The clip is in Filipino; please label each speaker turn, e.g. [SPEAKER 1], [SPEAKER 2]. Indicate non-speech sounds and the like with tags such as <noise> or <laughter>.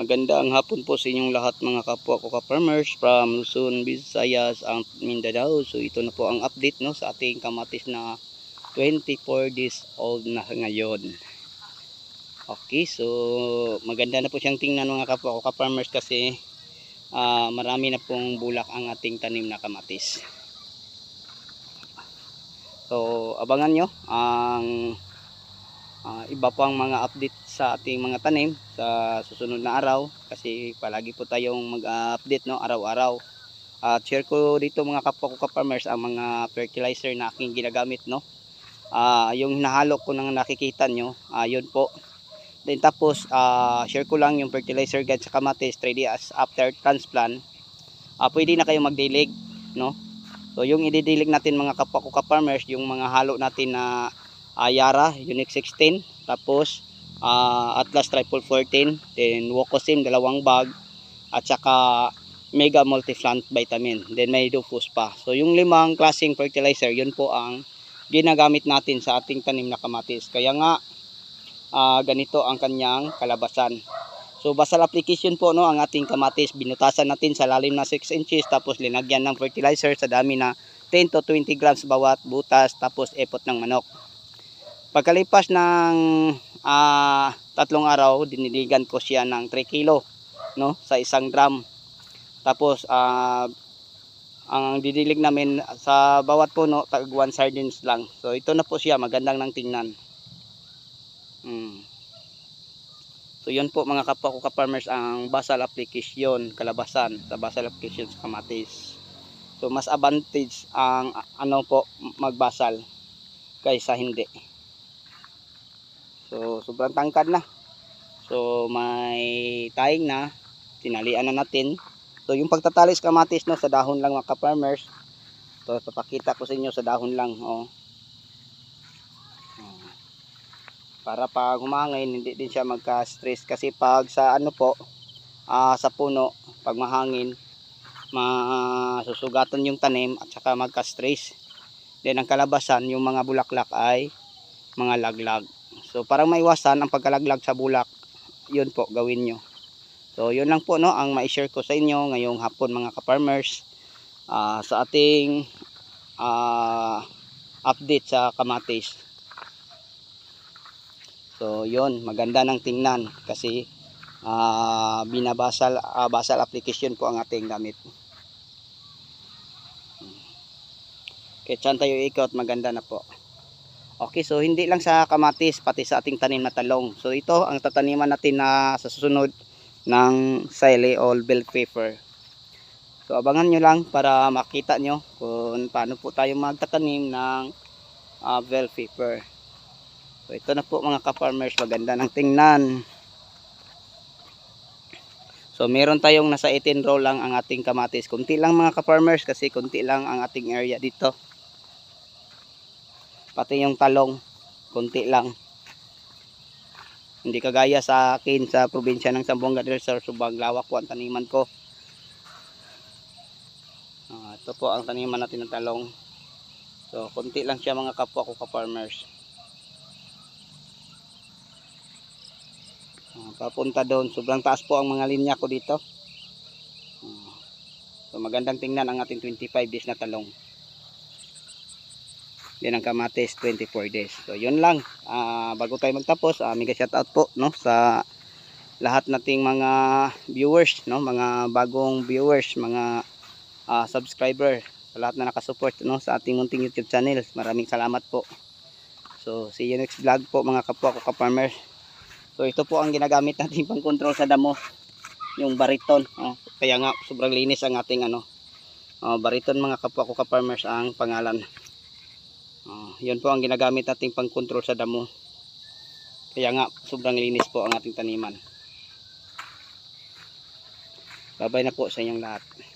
[SPEAKER 1] Magandang hapon po sa inyong lahat mga kapwa ko ka-farmers from Luzon, Visayas, ang Mindanao. So ito na po ang update no sa ating kamatis na 24 days old na ngayon. Okay, so maganda na po siyang tingnan mga kapwa ko ka-farmers kasi ah, marami na pong bulak ang ating tanim na kamatis. So abangan nyo ang Ah, iba pang mga update sa ating mga tanim sa susunod na araw kasi palagi po tayong mag-update no araw-araw. At share ko dito mga kapwa ko ka-farmers ang mga fertilizer na aking ginagamit no. Ah, yung hinahalo ko nang nakikita nyo, ah, yun po. Then tapos ah, share ko lang yung fertilizer guide sa kamatis 3 days after transplant. Ah, pwede na kayong magdilig no. So yung ididilig natin mga kapwa ko ka-farmers, yung mga halo natin na Ayara Unique 16 tapos ah, Atlas Triple 14 then Wokosim dalawang bag. At saka Mega Multiplant Vitamin. Then may Dufus pa. So yung limang klaseng fertilizer yun po ang ginagamit natin sa ating tanim na kamatis. Kaya nga ah, ganito ang kanyang kalabasan. So basal application po no ang ating kamatis. Binutasan natin sa lalim na 6 inches tapos linagyan ng fertilizer sa dami na 10 to 20 grams bawat butas tapos epot ng manok Pagkalipas ng ah, tatlong araw, diniligan ko siya ng 3 kilo no, sa isang drum. Tapos ah, ang didilig namin sa bawat puno, tag 1 sardines lang. So ito na po siya, magandang nang tingnan. Hmm. So yun po mga kapwa ko ka-farmers ang basal application, kalabasan sa basal application sa kamatis. So mas advantage ang ano po magbasal kaysa hindi. So, sobrang tangkad na. So, may taing na. Tinalian na natin. So, yung pagtatalis kamatis no, sa dahon lang mga ka-farmers. So, papakita ko sa inyo sa dahon lang. Oh. Para pag humangin, hindi din siya magka-stress. Kasi pag sa ano po, ah, sa puno, pag mahangin, masusugatan yung tanim at saka magka-stress. Then, ang kalabasan, yung mga bulaklak ay mga laglag. So parang maiwasan ang pagkalaglag sa bulak, yun po gawin nyo. So yun lang po no ang ma-share ko sa inyo ngayong hapon mga ka-farmers ah, sa ating ah, update sa kamatis. So yun, maganda ng tingnan kasi ah, binabasal ah, basal application po ang ating gamit. Kaya saan tayo ikot, maganda na po. Okay, so hindi lang sa kamatis, pati sa ating tanim na talong. So ito ang tataniman natin na sa susunod ng sile or bell pepper. So abangan nyo lang para makita nyo kung paano po tayo magtatanim ng uh, bell pepper. So ito na po mga ka-farmers, maganda ng tingnan. So meron tayong nasa 18 row lang ang ating kamatis. Kunti lang mga ka-farmers kasi kunti lang ang ating area dito pati yung talong konti lang. Hindi kagaya sa akin sa probinsya ng Zamboanga del Sur subang lawak po ang taniman ko. Ah, ito po ang taniman natin ng talong. So konti lang siya mga kapwa ko ka-farmers. Ah, papunta doon sobrang taas po ang mga linya ko dito. Ah, so magandang tingnan ang ating 25 days na talong yan ang kamatis 24 days. So yun lang. Ah, bago tayo magtapos uh, mega shout out po no sa lahat nating mga viewers no mga bagong viewers mga ah, subscriber sa lahat na nakasupport no sa ating munting youtube channel. Maraming salamat po. So see you next vlog po mga kapwa ko ka-farmers so ito po ang ginagamit natin <laughs> pang control sa damo yung bariton oh. kaya nga sobrang linis ang ating ano oh, bariton mga kapwa ko ka-farmers ang pangalan. Ah, yun po ang ginagamit nating pang-control sa damo. Kaya nga, sobrang linis po ang ating taniman. Babay na po sa inyong lahat.